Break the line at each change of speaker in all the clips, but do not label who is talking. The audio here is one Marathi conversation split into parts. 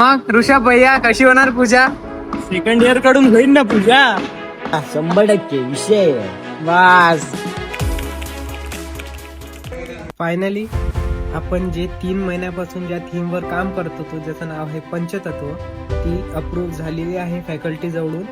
मग ऋषभ भैया कशी होणार पूजा?
सेकंड इयरकडून होईल ना पूजा? शंभर टक्के विषय.
बस.
फायनली आपण जे तीन महिन्यापासून ज्या थीमवर काम करत होतो ज्याचं नाव आहे पंचतत्व ती अप्रूव्ह झालेली आहे फॅकल्टी जवळून.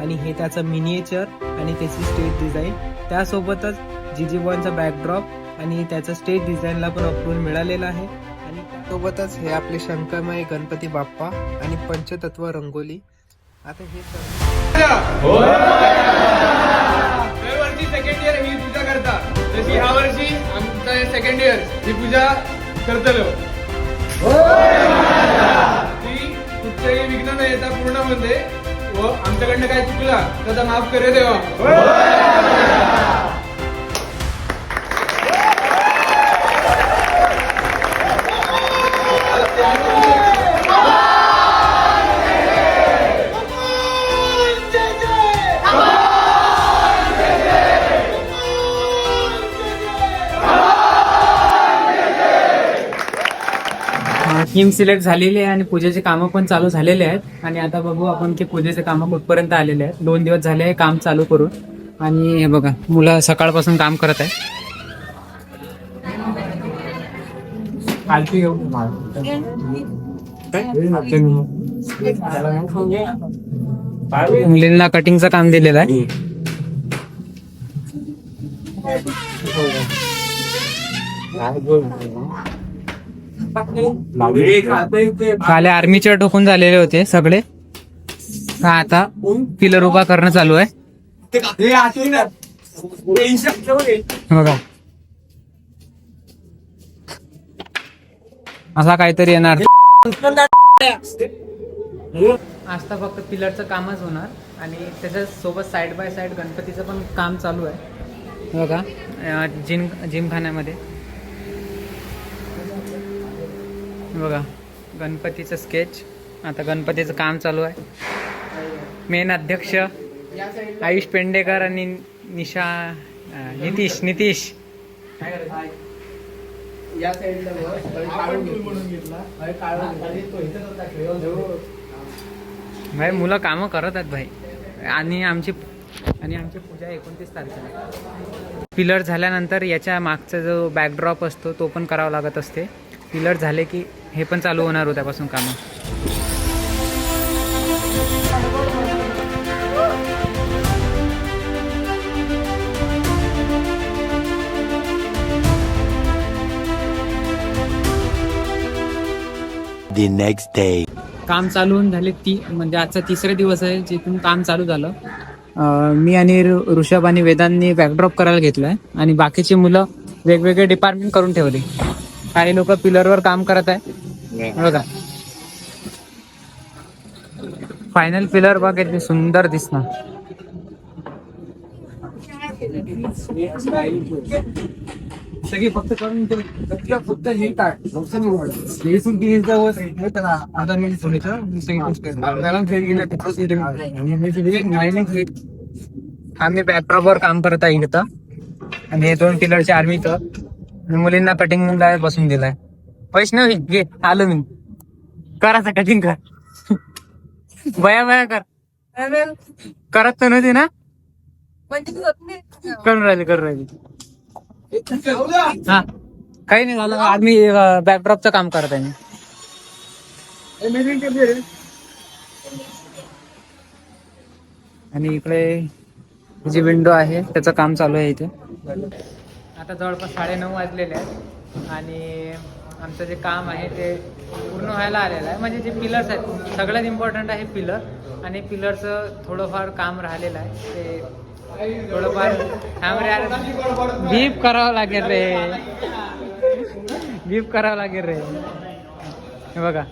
आणि हे त्याचं मिनिएचर आणि त्याची स्टेज डिझाईन त्यासोबतच जी जी वनचा बॅकड्रॉप आणि त्याचं स्टेज डिझाईनला पण अप्रूव्ह मिळालेलं आहे. सोबतच हे आपले शंकरमय गणपती बाप्पा आणि पंचतत्व रंगोली. आता हे
दरवर्षी सेकंड इयर ही पूजा करता तशी ह्या वर्षी सेकंड इयर ही पूजा करतलो. ती कुठचंही विघ्न न येता पूर्णमध्ये व आमच्याकडनं काय चुकला त्याचा माफ करे देवा.
टीम सिलेक्ट झालेली आहे आणि पूजेचे कामं पण चालू झालेले आहेत. आणि आता बघू आपण की पूजेचे कामं कुठपर्यंत आलेले आहेत. दोन दिवस झाले आहे काम चालू करून. आणि हे बघा मुलं सकाळपासून काम करत आहे मुलींना कटिंगचं काम दिलेलं आहे. काले आर्मीचे ठोकून झालेले होते सगळे. हा आता पिलर उभा करणं चालू आहे. बघा. असा काहीतरी येणार. आता फक्त पिलरचं कामच होणार आणि त्याच्या सोबत साईड बाय साईड गणपतीचं पण काम चालू आहे. बघा. जिम जिमखान्यामध्ये. बघा गणपतीचं स्केच आता गणपतीचं काम चालू आहे. मेन अध्यक्ष आयुष पेंडेकर आणि निशा नितीश नितीश. भाई मुलं कामं करत आहेत भाई. आणि आमची आणि आमची पूजा एकोणतीस तारखेला पिलर झाल्यानंतर याच्या मागचा जो बॅकड्रॉप असतो तो पण करावा लागत असते. पिलर झाले की हे पण चालू होणार उद्यापासून कामं.
The next day.
काम चालू होऊन झाले ती म्हणजे आजचा तिसरा दिवस आहे जिथून काम चालू झालं. अं, मी आणि ऋ- ऋषभ आणि वेदांनी बॅकड्रॉप करायला घेतलाय आणि बाकीची मुलं वेगवेगळे डिपार्टमेंट करून ठेवले. काही लोक पिलरवर काम करत आहे. बघा. फायनल पिलर बघ किती सुंदर दिसणार.
सगळी फक्त करून फक्त फक्त हे टाक. की आता मी
आम्ही बॅकड्रॉपवर काम करत आहे इथं. आणि हे दोन पिलरचे आर्मी आणि मुलींना कटिंग बसून दिलाय. वैष्णवी घे आलो मी. कर आता कटिंग कर बया बया कर. करत तर नव्हती ना? करून राहिली करून राहिली. हा. काही नाही झालं. आम्ही बॅकड्रॉपचं काम करत आहे आणि इकडे जी विंडो आहे त्याचं काम चालू आहे इथे. आता जवळपास साडेनऊ वाजलेले आहेत. आणि आमचं जे काम आहे ते पूर्ण व्हायला आलेलं आहे. म्हणजे जे पिलर्स आहेत सगळ्यात इम्पॉर्टंट आहे पिलर आणि पिलरचं थोडंफार काम राहिलेलं आहे. ते थोडंफार थांब बीप करावं लागेल रे. बीप करावं लागेल रे. हे बघा.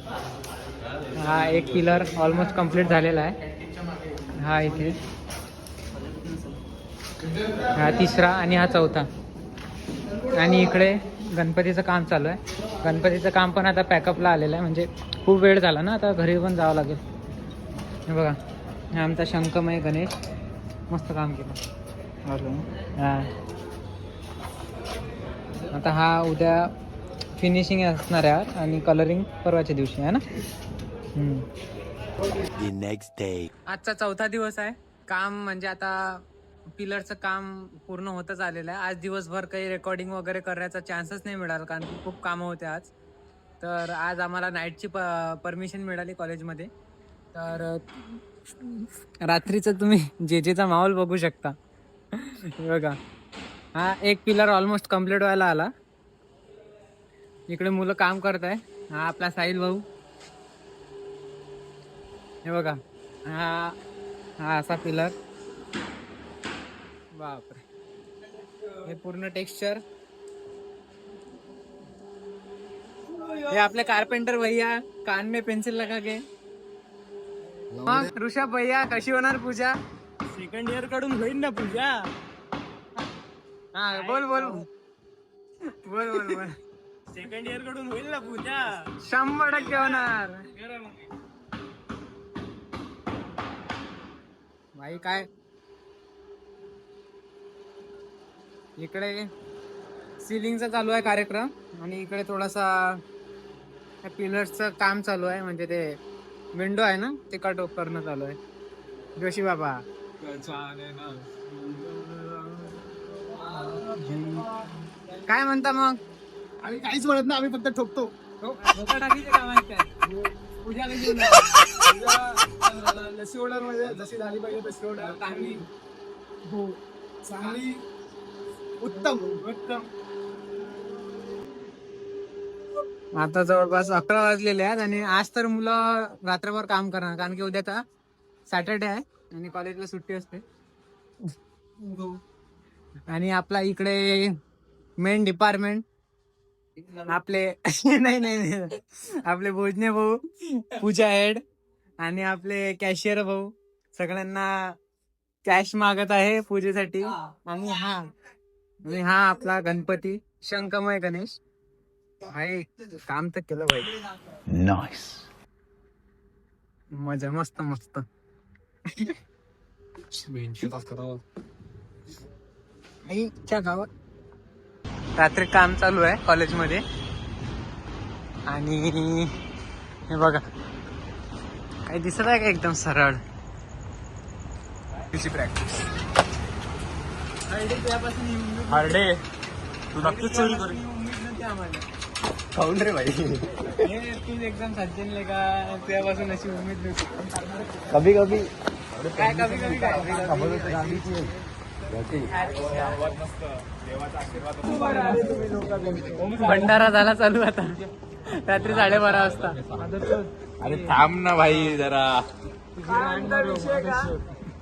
हा एक पिलर ऑलमोस्ट कंप्लीट झालेला आहे. हा इथे. हा तिसरा आणि हा चौथा. आणि इकडे गणपतीचं काम चालू आहे. गणपतीचं काम पण आता पॅकअपला आलेलं आहे. म्हणजे खूप वेळ झाला ना आता घरी पण जावं लागेल. हे बघा हा आमचा शंकमय गणेश. मस्त काम केलं. हा. आता हा उद्या फिनिशिंग असणार आहे आणि कलरिंग परवाच्या दिवशी आहे ना?
next day.
आजचा चौथा दिवस आहे. काम म्हणजे आता पिलरचं काम पूर्ण होतच आलेलं आहे. आज दिवसभर काही रेकॉर्डिंग वगैरे करायचा चान्सच नाही मिळाला कारण की खूप कामं होते आज. तर आज आम्हाला नाईटची प परमिशन मिळाली कॉलेजमध्ये तर रात्रीचं तुम्ही जे जेचा माहोल बघू शकता. हे बघा. हा एक पिलर ऑलमोस्ट कंप्लीट व्हायला आला. इकडे मुलं काम करत आहे हा आपला साहिल भाऊ. हे बघा. हा हा असा पिलर बापरे. हे पूर्ण टेक्स्चर. हे आपले कारपेंटर भैया कान में पेंसिल लगा के. मग ऋषभ भैया कशी होणार पूजा?
सेकंड इयरकडून होईल ना पूजा.
हा बोल बोल. बोल बोल बोल.
सेकंड इयरकडून होईल ना पूजा.
शंभर टक्के होणार. भाई काय? इकडे सिलिंगचा चालू आहे कार्यक्रम आणि इकडे थोडासा पिलर्सचं काम चालू आहे म्हणजे ते विंडो आहे ना ते कट ऑफ करणं चालू आहे. जोशी बाबा. काय म्हणता मग?
आम्ही काहीच म्हणत नाही आम्ही फक्त ठोकतो? लसी ऑर्डरमध्ये जशी झाली पाहिजे तशी ऑर्डर चांगली. हो चांगली. उत्तम. उत्तम.
आता जवळपास अकरा वाजलेले आहेत आणि आज तर मुलं रात्रभर काम करणार कारण की उद्याचा सॅटर्डे आहे आणि कॉलेजला सुट्टी असते. आणि आपला इकडे मेन डिपार्टमेंट आपले नाही नाही नाही. आपले भोजने भाऊ पूजा हेड आणि आपले कॅशियर भाऊ सगळ्यांना कॅश मागत आहे पूजेसाठी. आणि हा आणि हा आपला गणपती शंकमय गणेश. भाई काम तर केलं पाहिजे.
Nice.
मजा मस्त मस्त. आईच्या गावात रात्री काम चालू आहे कॉलेजमध्ये. आणि हे बघा काही दिसत आहे का एकदम सरळ? Practice
Hardy. तू नक्कीच चोरी करू
खाऊन रे भाई तू एकदम सज्जन का त्यापासून अशी उमेद नव्हती.
कभी कभी.
काय कमी कमी काय? भंडारा झाला चालू आता. रात्री साडेबारा वाजता.
अरे थांब ना भाई जरा.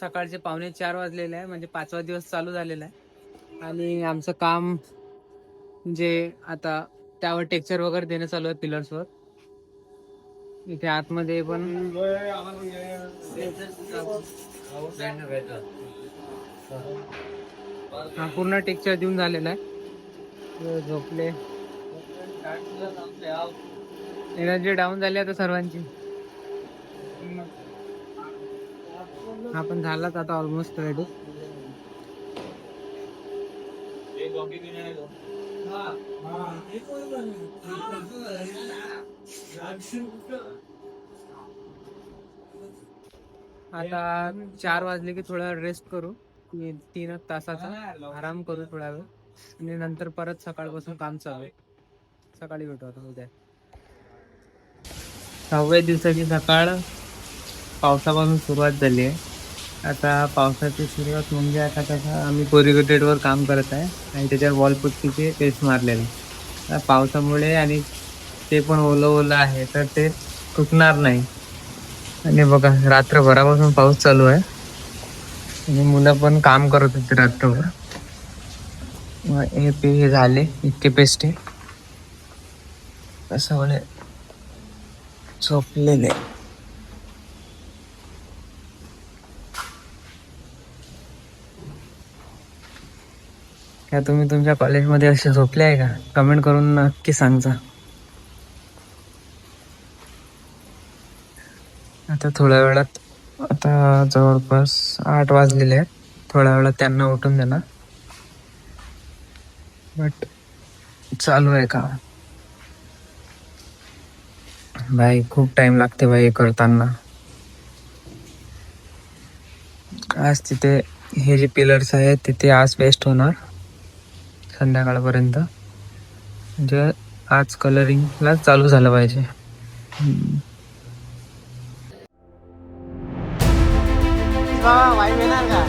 सकाळचे पावणे चार वाजलेले आहे म्हणजे पाचवा दिवस चालू झालेला आहे. आणि आमचं काम जे आता त्यावर टेक्चर वगैरे देणं चालू आहे पिलर्सवर इथे आतमध्ये पण हा पूर्ण टेक्चर देऊन झालेला आहे. झोपले. एनर्जी डाऊन झाली आता सर्वांची. हा पण झालाच आता ऑलमोस्ट रेडी आता चार वाजले की थोडा रेस्ट करू. तीन एक तासाचा आराम करू थोडा वेळ. आणि नंतर परत सकाळपासून काम चालू सकाळी भेटू आता उद्या. सहाव्या दिवसाची सकाळ पावसापासून सुरुवात झाली आहे. आता पावसाची सुरुवात म्हणजे आता कसं आम्ही कोरिगेटेडवर काम करत आहे आणि त्याच्यावर वॉलपुट्टीचे पेस्ट मारलेले. आता पावसामुळे आणि ते पण ओलं ओलं आहे तर ते तुटणार नाही. आणि बघा रात्रभरापासून पाऊस चालू आहे. आणि मुलं पण काम करत होते रात्रभर. हे पे हे झाले इतके पेस्ट आहे. कसं म्हणे
झोपलेले.
या तुम्ही तुमच्या कॉलेजमध्ये असे झोपले आहे का? कमेंट करून नक्की सांगता आता थोड्या वेळात आता जवळपास आठ वाजलेले आहेत. थोड्या वेळात त्यांना उठून देणार. बट चालू आहे का भाई खूप टाइम लागते भाई हे करताना. आज तिथे हे जे पिलर्स आहेत तिथे आज बेस्ट होणार. संध्याकाळपर्यंत. म्हणजे आज कलरिंगला चालू झालं पाहिजे.
वाईफ येणार का?